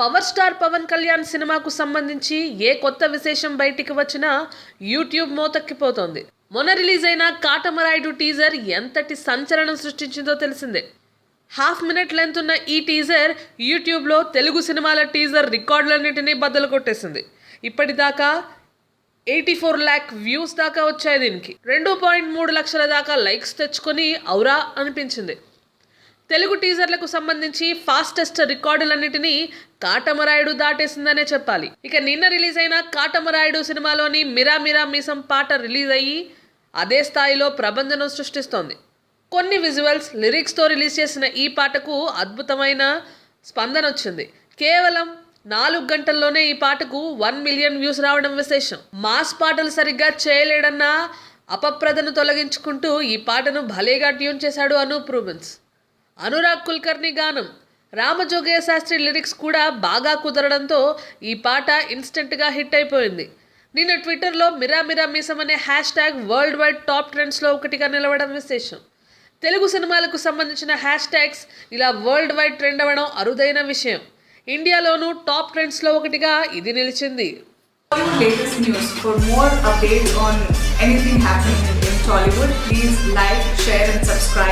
Power star Pawan Kalyan సినిమాకు సంబంధించి ఏ కొత్త విశేషం బయటికి వచ్చినా యూట్యూబ్ మోతక్కిపోతోంది. మొన్న రిలీజ్ అయిన కాటమరాయుడు టీజర్ ఎంతటి సంచలనం సృష్టించిందో తెలిసిందే. హాఫ్ మినిట్ లెంత్ ఉన్న ఈ టీజర్ యూట్యూబ్లో తెలుగు సినిమాల టీజర్ రికార్డులన్నింటినీ బద్దలు కొట్టేసింది. ఇప్పటిదాకా ఎయిటీ ఫోర్ ల్యాక్ వ్యూస్ దాకా వచ్చాయి దీనికి. రెండు పాయింట్ మూడు లక్షల దాకా లైక్స్ తెచ్చుకొని ఔరా అనిపించింది. తెలుగు టీజర్లకు సంబంధించి ఫాస్టెస్ట్ రికార్డులన్నిటినీ కాటమరాయుడు దాటేసిందనే చెప్పాలి. ఇక నిన్న రిలీజ్ అయిన కాటమరాయుడు సినిమాలోని మిరా మిరా మీసం పాట రిలీజ్ అయ్యి అదే స్థాయిలో ప్రబంధనం సృష్టిస్తోంది. కొన్ని విజువల్స్ లిరిక్స్తో రిలీజ్ చేసిన ఈ పాటకు అద్భుతమైన స్పందన వచ్చింది కేవలం నాలుగు గంటల్లోనే ఈ పాటకు వన్ మిలియన్ వ్యూస్ రావడం విశేషం. మాస్ పాటలు సరిగ్గా చేయలేడన్న అపప్రదను తొలగించుకుంటూ ఈ పాటను భలేగా ట్యూన్ చేశాడు అనూప్ రూబెన్స్ అనురాగ్ కుల్కర్ని గానం. రామజోగయ్య శాస్త్రి లిరిక్స్ కూడా బాగా కుదరడంతో ఈ పాట ఇన్స్టెంట్గా హిట్ అయిపోయింది. నిన్న ట్విట్టర్లో మిరా మిరా మీసం అనే hashtag world wide top ట్రెండ్స్లో ఒకటిగా నిలవడం విశేషం. తెలుగు సినిమాలకు సంబంధించిన హ్యాష్ ట్యాగ్స్ ఇలా వరల్డ్ వైడ్ ట్రెండ్ అవ్వడం అరుదైన విషయం. ఇండియాలోనూ టాప్ ట్రెండ్స్లో ఒకటిగా ఇది నిలిచింది. Latest news. For more updates on anything happening in Tollywood, please like, share, and subscribe.